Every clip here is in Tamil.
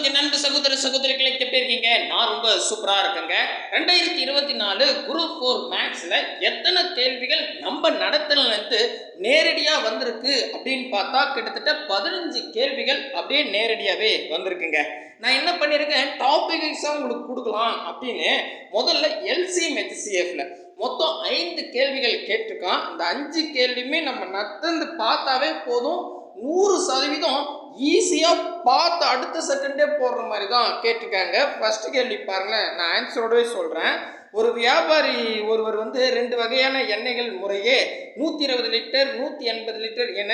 நண்பு சகோதர சகோதரிகளை எப்படி இருக்கீங்க? நான் ரொம்ப சூப்பரா இருக்கேங்க. ரெண்டாயிரத்தி இருபத்தி நாலு குரூப் ஃபோர் மேக்ஸ்ல எத்தனை கேள்விகள் நம்ம நடத்தல இருந்து நேரடியா வந்திருக்கு அப்படின்னு பார்த்தா கிட்டத்தட்ட பதினஞ்சு கேள்விகள் அப்படியே நேரடியாவே வந்திருக்குங்க. நான் என்ன பண்ணியிருக்கேன்? டாபிக் உங்களுக்கு கொடுக்கலாம் அப்படின்னு முதல்ல எல்சிஎம் ஹெச்சிஎஃப்ல மொத்தம் ஐந்து கேள்விகள் கேட்டிருக்கான். அந்த அஞ்சு கேள்வியுமே நம்ம நடந்து பார்த்தாவே போதும். நூறு சதவீதம் ஈஸியாக பார்த்து அடுத்த செகண்டே போடுற மாதிரி தான் கேட்டிருக்காங்க. ஃபஸ்ட்டு கேள்வி பாருங்களேன் நான் ஆன்சரோடவே சொல்கிறேன் ஒரு வியாபாரி ஒருவர் வந்து ரெண்டு வகையான எண்ணெய்கள் முறையே நூற்றி இருபது லிட்டர் நூற்றி எண்பது லிட்டர் என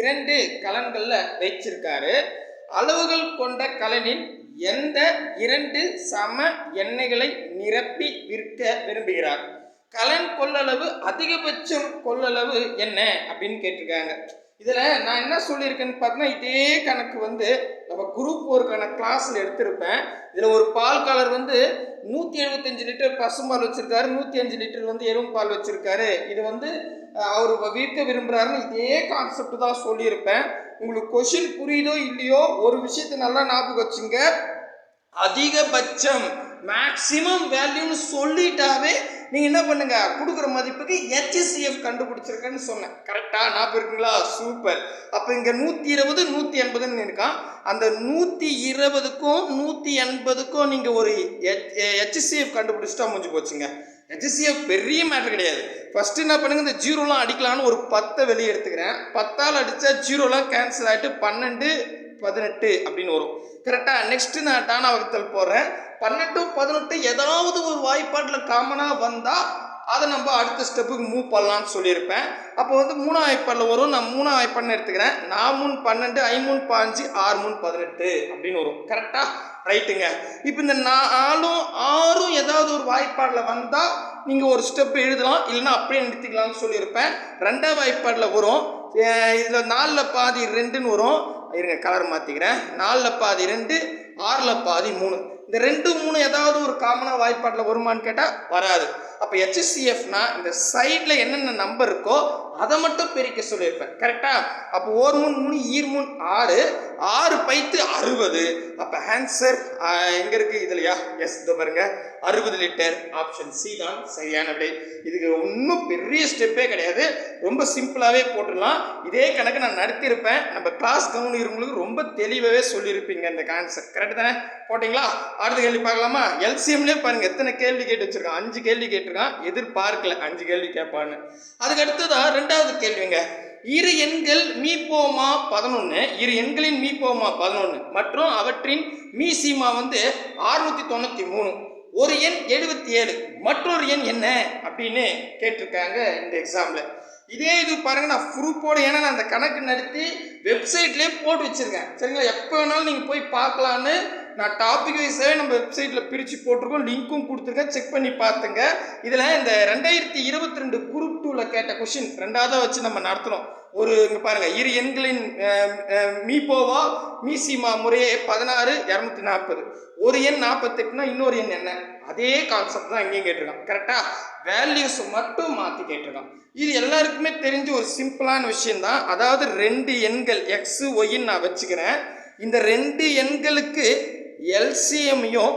இரண்டு கலன்களில் வச்சிருக்காரு. அளவுகள் கொண்ட கலனில் எந்த இரண்டு சம எண்ணெய்களை நிரப்பி விற்க விரும்புகிறார்? கலன் கொள்ளளவு அதிகபட்சம் கொள்ளளவு என்ன அப்படின்னு கேட்டிருக்காங்க. இதில் நான் என்ன சொல்லியிருக்கேன்னு பார்த்தீங்கன்னா இதே கணக்கு வந்து நம்ம குரூப் ஒருக்கான கிளாஸில் எடுத்திருப்பேன். இதில் ஒரு பால் காலர் வந்து நூற்றி எழுபத்தஞ்சு லிட்டர் பசும்பால் வச்சுருக்காரு நூற்றி அஞ்சு லிட்டர் வந்து எறும்பு பால் வச்சுருக்காரு. இது வந்து அவர் விற்க விரும்புகிறாருன்னு இதே கான்செப்ட் தான் சொல்லியிருப்பேன். உங்களுக்கு கொஷின் புரியுதோ இல்லையோ ஒரு விஷயத்தை நல்லா ஞாபகம் வச்சுங்க. அதிகபட்சம் மேக்சிமம் வேல்யூன்னு சொல்லிட்டாவே நீங்கள் என்ன பண்ணுங்க? கொடுக்குற மதிப்புக்கு ஹெச்சிசிஎஃப் கண்டுபிடிச்சிருக்கேன்னு சொன்னேன். கரெக்டாக ஞாபகம் இருக்குங்களா? சூப்பர் அப்போ இங்கே நூற்றி இருபது நூற்றி எண்பதுன்னு இருக்கான். அந்த நூற்றி இருபதுக்கும் நூற்றி எண்பதுக்கும் நீங்கள் ஒரு ஹெச்சிசிஎஃப் கண்டுபிடிச்சிட்டா முடிஞ்சு போச்சுங்க. ஹெச்சிசிஎஃப் பெரிய மேட்ரு கிடையாது. ஃபஸ்ட்டு என்ன பண்ணுங்க? இந்த ஜீரோலாம் அடிக்கலான்னு ஒரு பத்தை வெளியே எடுத்துக்கிறேன். பத்தால் அடித்தா ஜீரோலாம் கேன்சல் ஆகிட்டு பன்னெண்டு பதினெட்டு அப்படின்னு வரும். கரெக்டாக நெக்ஸ்ட்டு நான் டானா வகுத்தல் போடுறேன். பன்னெண்டு பதினெட்டு ஏதாவது ஒரு வாய்ப்பாட்டில் காமனாக வந்தால் அதை நம்ம அடுத்த ஸ்டெப்புக்கு மூவ் பண்ணலான்னு சொல்லியிருப்பேன். அப்போ வந்து மூணாம் வாய்ப்பாடில் வரும். நான் மூணாம் வாய்ப்பாடுன்னு எடுத்துக்கிறேன். நான் மூணு பன்னெண்டு ஐமூணு பாஞ்சு ஆறு மூணு பதினெட்டு அப்படின்னு வரும். கரெக்டாக ரைட்டுங்க இப்போ இந்த நாலும் ஆறும் ஏதாவது ஒரு வாய்ப்பாடில் வந்தால் நீங்கள் ஒரு ஸ்டெப் எழுதலாம். இல்லைன்னா அப்படியே நிறுத்திக்கலாம்னு சொல்லியிருப்பேன். ரெண்டாம் வாய்ப்பாடில் வரும். இதில் நாலில் பாதி ரெண்டுன்னு வரும். இருங்க கலர் மாற்றிக்கிறேன் நாலில் பாதி ரெண்டு ஆறில் பாதி மூணு. இந்த ரெண்டு மூணு ஏதாவது ஒரு காமனாக வாய்ப்பாட்டில் வருமான்னு கேட்டால் வராது. அப்போ ஹெச்சிசிஎஃப்னா இந்த சைடில் என்னென்ன நம்பர் இருக்கோ அதை மட்டும் பிரிக்க சொல்லியிருப்பேன். கரெக்டாக அப்போ ஒரு மூணு மூணு ஈர் மூணு ஆறு ஆறு பைத்து அறுபது. அப்போ ஆன்சர் எங்கே இருக்குது இதுலையா? எஸ் இதை பாருங்க. அறுபது லிட்டர் ஆப்ஷன் சி தான் சரியான விடை. இதுக்கு ஒன்றும் பெரிய ஸ்டெப்பே கிடையாது. ரொம்ப சிம்பிளாகவே போட்டுடலாம். இதே கணக்கு நான் நடத்தியிருப்பேன். நம்ம கிளாஸ் கவனிக்கிறவங்களுக்கு ரொம்ப தெளிவாகவே சொல்லியிருப்பீங்க இந்த கான்செப்ட் கரெக்ட் தானே? போட்டிங்களா? அடுத்த கேள்வி பார்க்கலாமா? எல்சிஎம்லேயே பாருங்கள் எத்தனை கேள்வி கேட்டு வச்சிருக்கான் அஞ்சு கேள்வி கேட்டிருக்கான் எதிர்பார்க்கல. அஞ்சு கேள்வி கேட்பான்னு. அதுக்கு அடுத்ததா ரெண்டாவது கேள்விங்க. இரு எண்கள் மீப்போமா பதினொன்று இரு எண்களின் மீப்போமா பதினொன்று மற்றும் அவற்றின் மீசிமா வந்து அறுநூத்தி தொண்ணூற்றி மூணு. ஒரு எண் எழுபத்தி ஏழு மற்றொரு எண் என்ன அப்படின்னு கேட்டிருக்காங்க இந்த எக்ஸாமில் இதே இது பாருங்க நான் ப்ரூஃபோடு ஏன்னா நான் அந்த கணக்கு நடத்தி வெப்சைட்லேயே போட்டு வச்சுருக்கேன். சரிங்களா? எப்போ வேணாலும் நீங்கள் போய் பார்க்கலான்னு நான் டாபிக் வைஸாகவே நம்ம வெப்சைட்டில் பிரித்து போட்டிருக்கோம். லிங்க்கும் கொடுத்துருக்கேன். செக் பண்ணி பார்த்துங்க. இதில் இந்த ரெண்டாயிரத்தி இருபத்தி ரெண்டு குரூப் டூவில் கேட்ட கொஷின் ரெண்டாவதாக வச்சு நம்ம நடத்துகிறோம் ஒரு இங்கே பாருங்கள் இரு எண்களின் மீபோவா மீசிமா முறையே பதினாறு இரநூத்தி நாற்பது. ஒரு எண் நாற்பத்தெட்டுனா இன்னொரு எண் என்ன? அதே கான்செப்ட் தான் இங்கேயும் கேட்டிருக்கான். கரெக்டாக வேல்யூஸ் மட்டும் மாற்றி கேட்டிருக்கான். இது எல்லாருக்குமே தெரிஞ்ச ஒரு சிம்பிளான விஷயந்தான் அதாவது ரெண்டு எண்கள் எக்ஸு ஒய்ன்னு நான் வச்சுக்கிறேன். இந்த ரெண்டு எண்களுக்கு எல்சிஎம்மையும்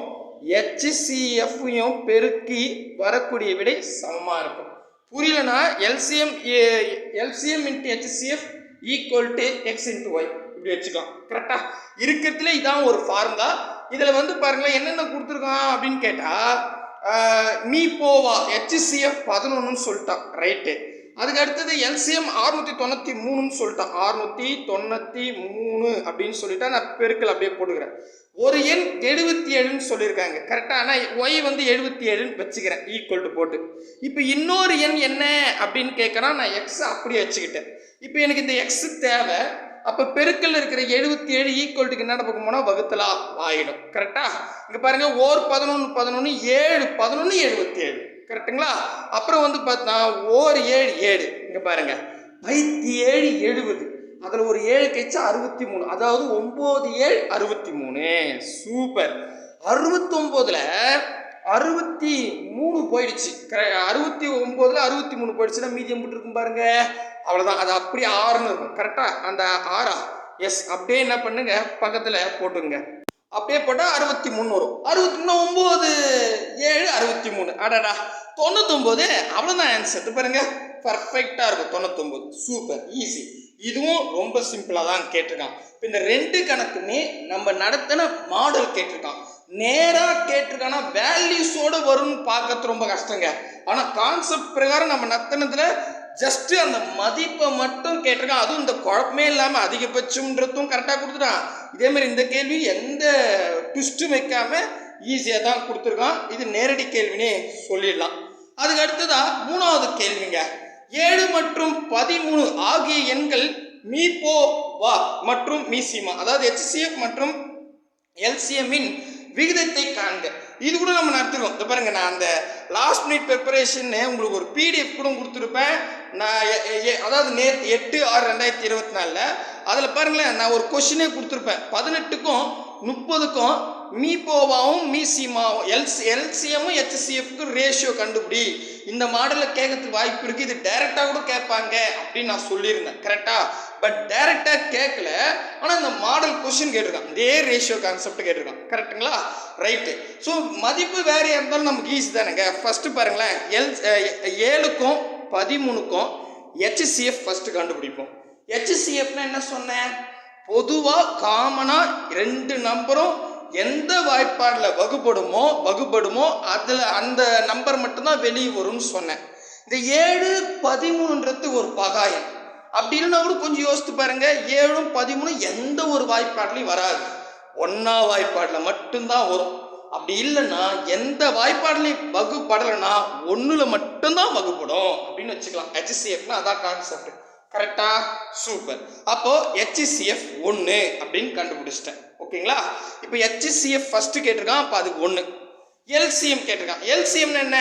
ஹெச்சிசிஎஃப்ஐயும் பெருக்கி வரக்கூடிய விடை சமமாக இருக்கும். புரியலனா LCM LCM into HCF equal to X into Y இப்படி வச்சுக்கலாம். கரெக்டாக இருக்கிறதுல இதான் ஒரு ஃபார்முலா இதில் வந்து பாருங்களேன் என்னென்ன கொடுத்துருக்கான் அப்படின்னு கேட்டால் மீ போவா. ஹெச்சிசிஎஃப் பதினொன்றுன்னு சொல்லிட்டான். ரைட்டு அதுக்கு அடுத்தது எல்சிஎம் அறுநூற்றி தொண்ணூற்றி மூணுன்னு சொல்லிட்டேன். அறுநூற்றி தொண்ணூற்றி மூணு அப்படின்னு சொல்லிட்டா நான் பெருக்கல் அப்படியே போட்டுக்கிறேன். ஒரு எண் எழுபத்தி ஏழுன்னு சொல்லியிருக்காங்க. கரெக்டாக ஆனால் ஒய் வந்து எழுபத்தி ஏழுன்னு வச்சுக்கிறேன். ஈக்குவல் டு போட்டு. இப்போ இன்னொரு எண் என்ன அப்படின்னு கேட்கறா? நான் எக்ஸ் அப்படியே வச்சுக்கிட்டேன். இப்போ எனக்கு இந்த எக்ஸ் தேவை. அப்போ பெருக்கல் இருக்கிற எழுபத்தி ஏழு ஈக்குவல்ட்டுக்கு என்ன பக்கம் போனால் வகுத்தலா ஆகிடும் கரெக்டா இங்கே பாருங்க ஓர் பதினொன்று பதினொன்று ஏழு பதினொன்று எழுபத்தி ஏழு. கரெக்டுங்களா? அப்புறம் வந்து பார்த்தா ஓர் ஏழு ஏழு. இங்கே பாருங்கள் பைத்தி ஏழு எழுபது. அதில் ஒரு ஏழு கழிச்சா அறுபத்தி மூணு அதாவது ஒம்பது ஏழு அறுபத்தி மூணு சூப்பர். அறுபத்தொம்போதில் அறுபத்தி மூணு போயிடுச்சு. அறுபத்தி ஒம்போதில் அறுபத்தி மூணு போயிடுச்சுன்னா மீதியம் எம்பிட்டு இருக்கும் பாருங்க. அவ்வளோதான் அது அப்படியே ஆறுன்னு இருக்கும். கரெக்டாக அந்த ஆறா? எஸ் அப்படியே என்ன பண்ணுங்க? பக்கத்தில் போட்டுங்க அப்படியே போட்டால் அறுபத்தி மூணு வரும். அறுபத்தி மூணு ஒம்பது ஏழு அறுபத்தி மூணு. அடடா. தொண்ணூத்தொம்பது அவ்வளோதான் ஆன்சர் இது பாருங்க பர்ஃபெக்டாக இருக்கும். தொண்ணூத்தொம்பது. சூப்பர் ஈஸி இதுவும் ரொம்ப சிம்பிளாக தான் கேட்டிருக்கான். இப்போ இந்த ரெண்டு கணக்குமே நம்ம நடத்தின மாடல் கேட்டிருக்கான். நேராக கேட்டிருக்கானா வேல்யூஸோடு வரும்னு பார்க்கறது ரொம்ப கஷ்டங்க. ஆனால் கான்செப்ட் பிரகாரம் நம்ம நடத்தினதுல ஜஸ்ட்டு அந்த மதிப்பை மட்டும் கேட்டிருக்கான். அதுவும் இந்த குழப்பமே இல்லாமல் அதிகபட்சம்ன்றதும் கரெக்டாக கொடுத்துட்டான். இதே மாதிரி இந்த கேள்வி எந்த ட்விஸ்ட்டும் வைக்காமல் ஈஸியாக தான் கொடுத்துருக்கான். இது நேரடி கேள்வினே சொல்லிடலாம். அதுக்கு அடுத்ததா மூணாவது கேள்விங்க. ஏழு மற்றும் பதிமூணு ஆகிய எண்கள் மீபோ வா மற்றும் மீசிமா அதாவது ஹெச்சிஎஃப் மற்றும் எல்சிஎம்மின் விகிதத்தை காண்க. இது கூட நம்ம நடத்திருக்கோம் இந்த பாருங்க நான் அந்த லாஸ்ட் மினிட் ப்ரிப்பரேஷன் உங்களுக்கு ஒரு பிடிஎஃப் கூட கொடுத்துருப்பேன். நான் எ- அதாவது நேற்று எட்டு ஆறு ரெண்டாயிரத்தி இருபத்தி நாலில் அதில் பாருங்களேன் நான் ஒரு கொஷினே கொடுத்துருப்பேன். பதினெட்டுக்கும் முப்பதுக்கும் மீபோவாவும் மீசிமாவும் எல்சி எல்சிஎம்மும் ஹெச்சிஎஃப்க்கும் ரேஷியோ கண்டுபிடி. இந்த மாடலில் கேட்கறதுக்கு வாய்ப்பு இருக்குது இது டைரெக்டாக கூட கேட்பாங்க அப்படின்னு நான் சொல்லியிருந்தேன். கரெக்டாக பட் டைரெக்டாக கேட்கல ஆனால் இந்த மாடல் கொஷின் கேட்டிருக்கான். இதே ரேஷியோ கான்செப்ட் கேட்டிருக்கான். கரெக்ட்டுங்களா ரைட்டு ஸோ மதிப்பு வேறு இருந்தாலும் நமக்கு ஈஸி தானேங்க. ஃபஸ்ட்டு பாருங்களேன். எல் ஏழுக்கும் பதிமூணுக்கும் ஹெச்சிஎஃப் ஃபஸ்ட்டு கண்டுபிடிப்போம். ஹெச்சிஎஃப்னா என்ன சொன்னேன்? பொதுவாக காமனாக ரெண்டு நம்பரும் எந்த வாய்ப்பாடில் வகுப்படுமோ வகுப்படுமோ அதில் அந்த நம்பர் மட்டும்தான் வெளியே வரும்னு சொன்னேன். இந்த ஏழு பதிமூணுன்றது ஒரு பகாயம். அப்படி இல்லைன்னா கூட கொஞ்சம் யோசித்து பாருங்க ஏழும் பதிமூணும் எந்த ஒரு வாய்ப்பாட்லையும் வராது. ஒன்றா வாய்ப்பாடில் மட்டும்தான் வரும். அப்படி இல்லைன்னா எந்த வாய்ப்பாடுலையும் வகுப்படலைன்னா ஒன்றில் மட்டும்தான் வகுப்படும் அப்படின்னு வச்சுக்கலாம். ஹெச்சிசிஎஃப்னா அதான் கான்செப்ட் கரெக்டா சூப்பர் அப்போ ஹெச்சிசிஎஃப் ஒன்று அப்படின்னு கண்டுபிடிச்சிட்டேன். ஓகேங்களா? இப்போ ஹெச்சிசிஎஃப் ஃபர்ஸ்ட் கேட்டிருக்கான் அப்போ அதுக்கு ஒன்று எல்சிஎம் கேட்டிருக்கான். எல்சிஎம்னு என்ன?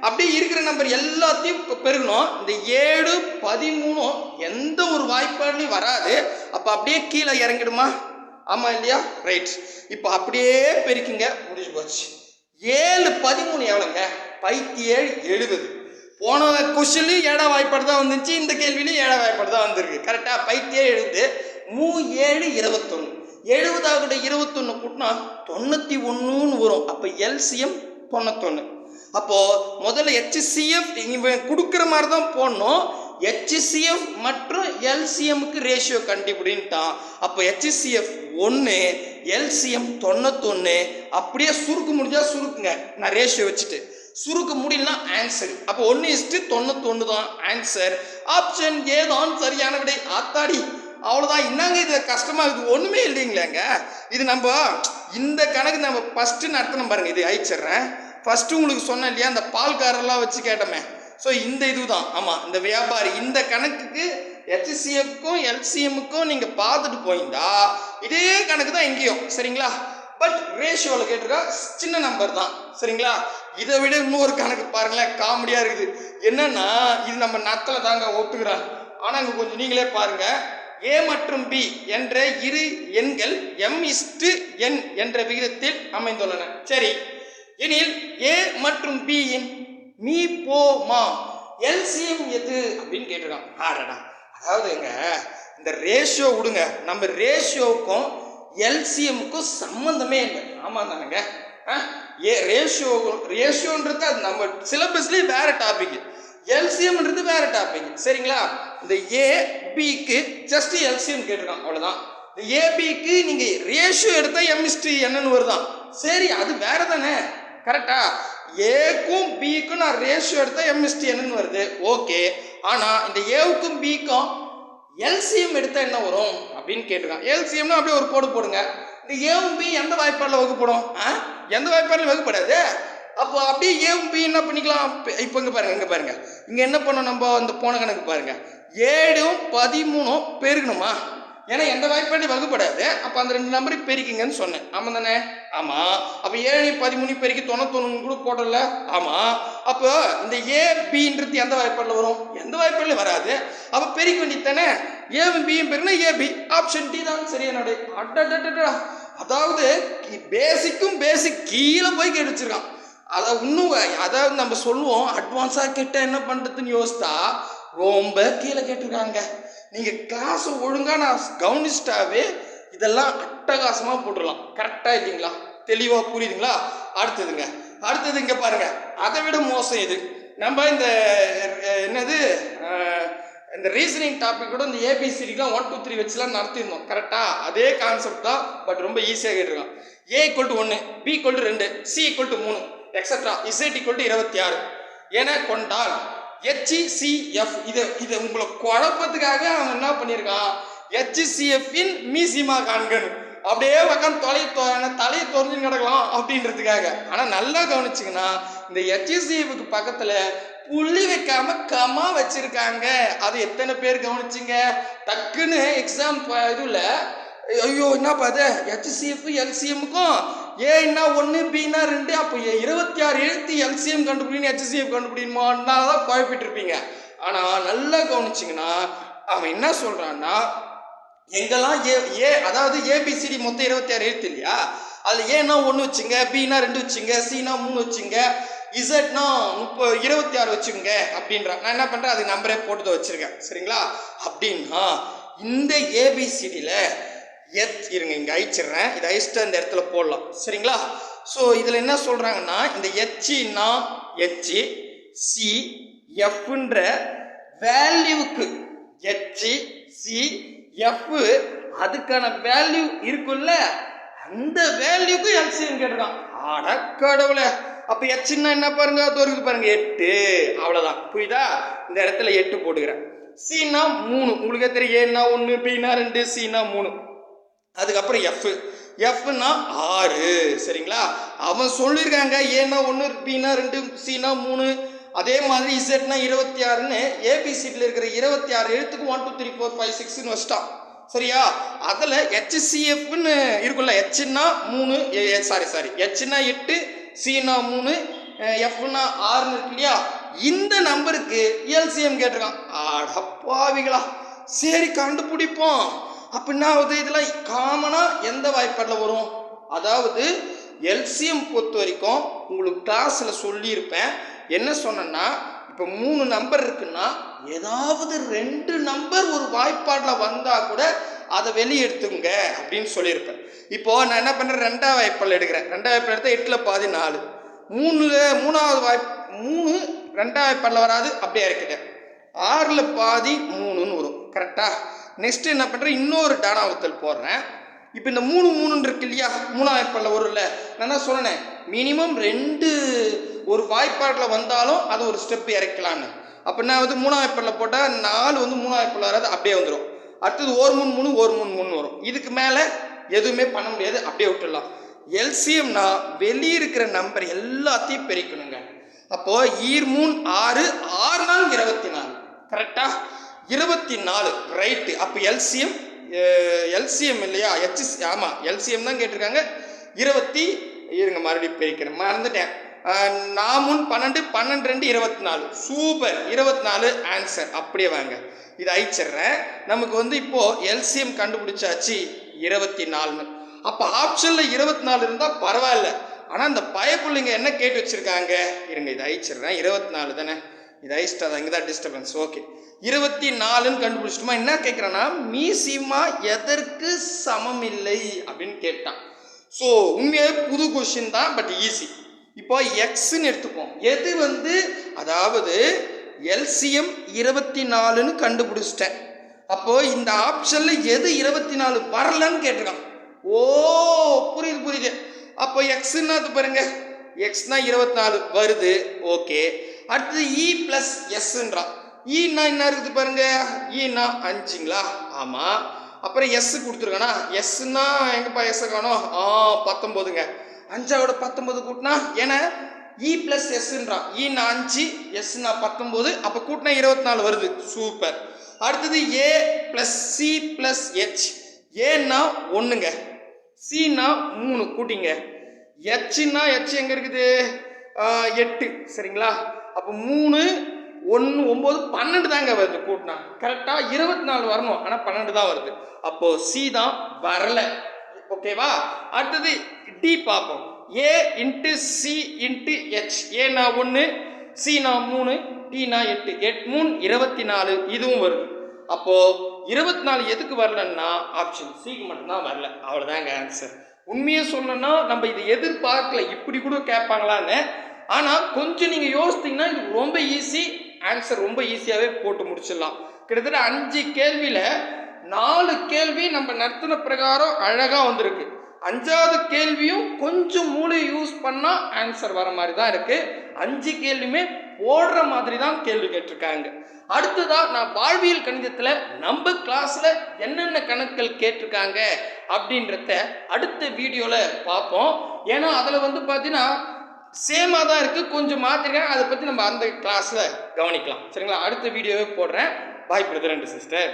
அப்படியே இருக்கிற நம்பர் எல்லாத்தையும் பெருகணும். இந்த ஏழு பதிமூணும் எந்த ஒரு வாய்ப்பாடுலையும் வராது. அப்போ அப்படியே கீழே இறங்கிடுமா? ஆமாம் இல்லையா? ரைட் இப்போ அப்படியே பெருக்கிங்க. முடிஞ்சு போச்சு. ஏழு பதிமூணு எவ்வளோங்க பைத்தி ஏழு எழுபது. போன கொஸ்டின்லையும் ஏழா வாய்ப்பாடு தான் வந்துச்சு. இந்த கேள்விலையும் ஏழா வாய்ப்பாடு தான் வந்திருக்கு. கரெக்டாக பைத்தியே எழுது எழுபது. மூ ஏழு இருபத்தொன்று எழுபதாவது இருபத்தொன்று கூட்டினா தொண்ணூற்றி ஒன்றுன்னு வரும். அப்போ எல்சிஎம் தொண்ணூத்தொன்று அப்போது முதல்ல ஹெச்சிசிஎஃப் இவன் கொடுக்குற மாதிரி தான் போடணும் ஹெச்சிசிஎஃப் மற்றும் எல்சிஎம்க்கு ரேஷியோ கண்டுபிடின்ட்டான். அப்போ ஹெச்சிசிஎஃப் ஒன்று எல்சிஎம் தொண்ணூத்தொன்று அப்படியே சுருக்கு முடிஞ்சா சுருக்குங்க. நான் ரேஷியோ வச்சுட்டு. சுருக்க முடியலனா ஆன்சர் அப்போ ஒன்று இஸ்ட்டு தொண்ணூத்தொன்று தான் ஆன்சர் ஆப்ஷன் ஏ தான் சரியான விடை ஆத்தாடி அவ்வளோதான் என்னங்க இது கஷ்டமாக இருக்குது. ஒன்றுமே இல்லைங்களேங்க. இது நம்ம இந்த கணக்கு நம்ம ஃபஸ்ட்டு நடத்தணும் பாருங்க. இது அழிச்சிட்றேன். ஃபஸ்ட்டு உங்களுக்கு சொன்னேன் இல்லையா அந்த பால்காரெல்லாம் வச்சு கேட்டோமே. ஸோ இந்த இதுதான். ஆமாம் இந்த வியாபாரி இந்த கணக்குக்கு ஹெச்சிஎஃப்க்கும் எல்சிஎம்முக்கும் நீங்கள் பார்த்துட்டு போயிருந்தா இதே கணக்கு தான் எங்கேயும். சரிங்களா? பட் ரேஷியோவில் கேட்டிருக்கா சின்ன நம்பர் தான். சரிங்களா? இதை விட இன்னொரு கணக்கு பாருங்களேன் காமெடியாக இருக்குது. என்னன்னா இது நம்ம நத்தில் தாங்க ஒத்துக்கிறோம் ஆனால் இங்கே கொஞ்சம் நீங்களே பாருங்கள் ஏ மற்றும் பி என்ற இரு எண்கள் எம் இஸ்டு என் என்ற விகிதத்தில் அமைந்துள்ளன. சரி. எனில் ஏ மற்றும் பி இன் மீ போ மா எல்சிஎம் எது? அப்படின்னு கேட்டிருக்கான். ஆடடா. அதாவதுங்க இந்த ரேஷியோ விடுங்க. நம்ம ரேஷியோவுக்கும் எல்சிஎம்க்கும் சம்மந்தமே இல்லை. ஆமாம் தானுங்க ஆ? ஏ ரேஷியோ ரேஷியோன்றது அது நம்ம சிலபஸ்லேயே வேறு டாபிக் எல்சிஎம்ன்றது வேறு டாபிக் சரிங்களா? இந்த ஏ பிக்கு ஜஸ்ட் எல்சிஎம் கேட்டிருக்கான். அவ்வளோதான் இந்த ஏபிக்கு நீங்கள் ரேஷியோ எடுத்தால் எம்எஸ்டி என்னன்னு வருதான். சரி அது வேறு தானே கரெக்டா? ஏக்கும் பிக்கும் நான் ரேஷியோ எடுத்தால் எம்எஸ்டி என்னன்னு வருது. ஓகே ஆனால் இந்த ஏவுக்கும் பிக்கும் எல்சிஎம் எடுத்தால் என்ன வரும்? அப்படின்னு கேட்டிருக்கான். எல்சிஎம்னா அப்படியே ஒரு கோடு போடுங்க. இந்த ஏவும் பி எந்த வாய்ப்பாடில் வகுப்படும்? ஆ? எந்த வாய்ப்பாடில் வகுப்படாது. அப்போ அப்படியே ஏவும் பி என்ன பண்ணிக்கலாம்? இப்போ இங்கே பாருங்க இங்கே பாருங்கள் இங்கே என்ன பண்ணோம் நம்ம? அந்த போன கணக்கு பாருங்க. ஏழும் பதிமூணும் பெருகணுமா ஏன்னா எந்த வாய்ப்பாண்டி வகுப்படாது. அப்போ அந்த ரெண்டு நம்பரை பெருக்கிங்கன்னு சொன்னேன். ஆமாம் தானே? ஆமாம் அப்போ ஏழு பதிமூணு பெருக்கி தொண்ணூத்தொன்னு கூட போடல. ஆமாம் அப்போ இந்த ஏ பின்றது எந்த வாய்ப்பாடில் வரும்? எந்த வாய்ப்பாடில் வராது. அப்போ பெருக்க வேண்டியது தானே ஏவும் பியும் பெருனா ஏபி ஆப்ஷன் டி தான் சரியான அடடடடா அதாவது பேசிக்கும் பேசிக் கீழே போய் கேட்டு வச்சிருக்கான் அதை இன்னும் அதாவது நம்ம சொல்லுவோம். அட்வான்ஸாக கேட்டால் என்ன பண்ணுறதுன்னு யோசித்தா ரொம்ப கீழே கேட்டிருக்காங்க. நீங்கள் கிளாஸை ஒழுங்காக நான் கவனிச்சிட்டாவே இதெல்லாம் அட்டகாசமாக போட்டுடலாம். கரெக்டாக இல்லைங்களா தெளிவாக புரியுதுங்களா? அடுத்ததுங்க அடுத்தது இங்கே பாருங்கள் அதை விட மோசம் இது நம்ம இந்த என்னது? இந்த ரீசனிங் டாபிக் கூட இந்த ஏபிசிடிக்கெலாம் ஒன் டூ த்ரீ வச்சுலாம் நடத்தியிருந்தோம். கரெக்டாக அதே கான்செப்ட் தான் பட் ரொம்ப ஈஸியாக கேட்டிருக்கான். ஏ ஈக்குவல் டு ஒன்று பி ஈக்குவல் டு ரெண்டு சி ஈக்குவல் டு மூணு எக்ஸட்ரா இசட் ஈக்குவல் டு இருபத்தி ஆறு. என கொண்டால் ஹெச்சிசிஎஃப் இதை இது உங்களை குழப்பத்துக்காக அவன் என்ன பண்ணியிருக்கான்? ஹெச்சிசிஎஃப்பின் மீசிமா காண்கன் அப்படியே பக்கம் தொலை தலையை தொலைஞ்சு கிடக்கலாம் அப்படின்றதுக்காக. ஆனால் நல்லா கவனிச்சிங்கன்னா இந்த ஹெச்சிசிஎஃப்க்கு பக்கத்தில் புள்ளி வைக்காம கமா வச்சிருக்காங்க. அது எத்தனை பேர் கவனிச்சிங்க? டக்குன்னு எக்ஸாம் இதுல ஐயோ என்ன அது ஹெச்சிசிஎஃப் எல்சிஎம்முக்கும் ஏன்னா ஒன்று பின்னா ரெண்டு அப்போ இருபத்தி ஆறு எழுத்து எல்சிஎம் கண்டுபிடின்னு ஹெச்சிசிஎஃப் கண்டுபிடிமான்னா தான் குழப்பிட்டு இருப்பீங்க ஆனால் நல்லா கவனிச்சிங்கன்னா அவன் என்ன சொல்கிறான்னா எங்கெல்லாம் ஏ ஏ அதாவது ஏபிசிடி மொத்தம் இருபத்தி ஆறு எழுத்து இல்லையா? அதில் ஏன்னா ஒன்று வச்சுங்க பின்னா ரெண்டு வச்சுங்க சினா மூணு வச்சுங்க இசட்னா முப்ப இருபத்தி ஆறு வச்சுங்க அப்படின்றான் நான் என்ன பண்ணுறேன் அது நம்பரே போட்டு வச்சுருக்கேன். சரிங்களா? அப்படின்னா இந்த ஏபிசிடியில் எத் இருங்க இங்கே அழிச்சிடுறேன். இதை அழிச்சிட்டு அந்த இடத்துல போடலாம். சரிங்களா? ஸோ இதில் என்ன சொல்கிறாங்கன்னா இந்த எச்சின்னா எச்சி சி எஃப்ன்ற வேல்யூவுக்கு எச்சி சி எஃப் அதுக்கான வேல்யூ இருக்குல்ல? அந்த வேல்யூக்கு எல்சிஎம் கேட்டிருக்கான். அட கடவுளே. அப்போ எச்சின்னா என்ன பாருங்க? அது பாருங்க எட்டு. அவ்வளோதான் புரியுதா? இந்த இடத்துல எட்டு போட்டுக்கிறேன். சின்னா மூணு. உங்களுக்கே தெரியும் ஏன்னா ஒன்று பின்னா ரெண்டு சின்னா மூணு. அதுக்கப்புறம் எஃப் எஃப்னா ஆறு. சரிங்களா? அவன் சொல்லியிருக்காங்க ஏன்னா ஒன்று பின்னா ரெண்டு சினா மூணு. அதே மாதிரி இசட்னா இருபத்தி ஆறுன்னு ஏபிசிட்டில் இருக்கிற இருபத்தி ஆறு எழுத்துக்கு one two three four five சிக்ஸ்னு வச்சிட்டான். சரியா? அதில் ஹெச்சிசிஎஃப்னு இருக்குல்ல ஹெச்னா மூணு சாரி சாரி ஹெச்னா எட்டு சினா மூணு எஃப்னா ஆறுன்னு இருக்கு இல்லையா? இந்த நம்பருக்கு எல்சிஎம் கேட்டிருக்கான். ஆடப்பாவிகளா சரி கண்டுபிடிப்போம். அப்படின்னா ஆகுது? இதெல்லாம் காமனாக எந்த வாய்ப்பாடில் வரும்? அதாவது எல்சிஎம் பொறுத்த வரைக்கும் உங்களுக்கு கிளாஸில் சொல்லியிருப்பேன். என்ன சொன்னேன்னா இப்போ மூணு நம்பர் இருக்குன்னா ஏதாவது ரெண்டு நம்பர் ஒரு வாய்ப்பாடில் வந்தால் கூட அதை வெளியே எடுத்துங்க அப்படின்னு சொல்லியிருப்பேன். இப்போது நான் என்ன பண்ணுறேன் ரெண்டாவது வாய்ப்பால் எடுக்கிறேன். ரெண்டாவது வாய்ப்பால் எடுத்தால் எட்டில் பாதி நாலு. மூணுல மூணாவது வாய்ப் மூணு ரெண்டாவது வாய்ப்பாடில் வராது அப்படியே இறக்கிட்டேன். ஆறில் பாதி மூணுன்னு வரும். கரெக்டாக நெக்ஸ்ட் என்ன பண்ணுறேன் இன்னொரு டானாவத்தல் போடுறேன். இப்போ இந்த மூணு மூணுன்னு இருக்கு இல்லையா? மூணாவது வாய்ப்பாடில் வரும்ல நான் என்ன சொன்னேன்? மினிமம் ரெண்டு ஒரு வாய்ப்பாட்டில் வந்தாலும் அது ஒரு ஸ்டெப் இறக்கலான்னு. அப்போ நான் வந்து மூணாவது வாய்ப்பாடில் போட்டால் நாலு வந்து மூணாவது வாய்ப்பாடில் வராது அப்படியே வந்துடும் அடுத்தது ஒரு மூணு மூணு ஒரு மூணு மூணு வரும். இதுக்கு மேலே எதுவுமே பண்ண முடியாது அப்படியே விட்டுடலாம். எல்சிஎம்னா வெளியே இருக்கிற நம்பர் எல்லாத்தையும் பெருக்கணுங்க. அப்போது ஈர் மூணு ஆறு ஆறு நாள் இருபத்தி நாலு. கரெக்டாக இருபத்தி நாலு ரைட்டு அப்போ எல்சிஎம் எல்சிஎம் இல்லையா? ஹெச்எஸ் ஆமாம் எல்சிஎம் தான் கேட்டிருக்காங்க. இருபத்தி இருங்க மறுபடியும் பிரிக்கிறேன். மறந்துட்டேன். நான் நாமுன் பன்னெண்டு பன்னெண்டு ரெண்டு இருபத்தி நாலு சூப்பர் இருபத்தி நாலு ஆன்சர் அப்படியே வாங்க. இது அழிச்சிடுறேன். நமக்கு வந்து இப்போது எல்சிஎம் கண்டுபிடிச்சாச்சு இருபத்தி நாலுன்னு அப்போ ஆப்ஷனில் இருபத்தி நாலு இருந்தால் பரவாயில்ல ஆனால் இந்த பயப்புள்ளைங்க என்ன கேட்டு வச்சுருக்காங்க? இருங்க இதை அழிச்சிடுறேன். இருபத்தி நாலு தானே. இது அழிச்சிட்டா இங்கே தான் டிஸ்டர்பன்ஸ் ஓகே இருபத்தி நாலுன்னு கண்டுபிடிச்சிட்டோமா? என்ன கேட்குறேன்னா மீசிமா எதற்கு சமம் இல்லை அப்படின்னு கேட்டான். ஸோ உண்மையாக புது கொஷின் தான் பட் ஈஸி இப்போ எக்ஸ்ன்னு எடுத்துப்போம். எது வந்து அதாவது எல்சிஎம் இருபத்தி நாலுன்னு கண்டுபிடிச்சிட்டேன். அப்போது இந்த ஆப்ஷனில் எது இருபத்தி நாலு வரலன்னு கேட்டிருக்கான். ஓ புரியுது புரியுது. அப்போ எக்ஸ்ன்னா அது பாருங்க. எக்ஸ்னா இருபத்தி நாலு வருது. ஓகே அடுத்தது e இ ப்ளஸ் எஸ்ன்றான் ஈன்னா என்ன இருக்குது பாருங்க? ஈனா அஞ்சுங்களா? ஆமாம் அப்புறம் எஸ் கொடுத்துருக்கானா? எஸ்ன்னா எங்கப்பா எஸ் காணும்? ஆ பத்தொம்போதுங்க அஞ்சாவோட பத்தொம்போது கூட்டினா ஏன்னா இ e பிளஸ் எஸ்ன்றான் ஈனா அஞ்சு எஸ்னா பத்தொம்போது அப்போ கூட்டினா இருபத்தி நாலு வருது. சூப்பர். அடுத்தது A plus C plus H ஏன்னா ஒன்றுங்க சின்னா மூணு கூட்டிங்க. ஹெச்னா ஹெச் எங்கே இருக்குது? எட்டு. சரிங்களா? அப்போ மூணு ஒன்று ஒம்பது பன்னெண்டு தாங்க வருது கூட்டினா. கரெக்டாக இருபத்தி நாலு வரணும். ஆனால் பன்னெண்டு தான் வருது. அப்போது சி தான் வரல. ஓகேவா அடுத்தது டி பார்ப்போம். A into C into H ஏனா ஒன்று சினா மூணு டினா எட்டு. எட் மூணு இருபத்தி நாலு இதுவும் வருது. அப்போது இருபத்தி நாலு எதுக்கு வரலன்னா ஆப்ஷன் சிக்கு மட்டும்தான் வரல. அவ்வளோதாங்க ஆன்சர் உண்மையை சொல்லணும்னா நம்ம இது எதிர்பார்க்கல. இப்படி கூட கேட்பாங்களான்னு. ஆனால் கொஞ்சம் நீங்கள் யோசித்தீங்கன்னா இது ரொம்ப ஈஸி ஆன்சர் ரொம்ப ஈஸியாகவே போட்டு முடிச்சிடலாம். கிட்டத்தட்ட அஞ்சு கேள்வியில் நாலு கேள்வி நம்ம நடத்தின பிரகாரம் அழகாக வந்திருக்கு. அஞ்சாவது கேள்வியும் கொஞ்சம் மூளை யூஸ் பண்ணால் ஆன்சர் வர மாதிரி தான் இருக்குது அஞ்சு கேள்வியுமே போடுற மாதிரி தான் கேள்வி கேட்டிருக்காங்க. அடுத்ததாக நான் வாழ்வியல் கணிதத்தில் நம்ம கிளாஸில் என்னென்ன கணக்குகள் கேட்டிருக்காங்க அப்படின்றத அடுத்த வீடியோவில் பார்ப்போம். ஏன்னா அதில் வந்து பார்த்தீங்கன்னா சேமாக தான் இருக்குது கொஞ்சம் மாற்றிருக்கேன் அதை பற்றி நம்ம அந்த கிளாஸில் கவனிக்கலாம். சரிங்களா? அடுத்த வீடியோவே போடுறேன். பாய் பிரதர் அண்ட் சிஸ்டர்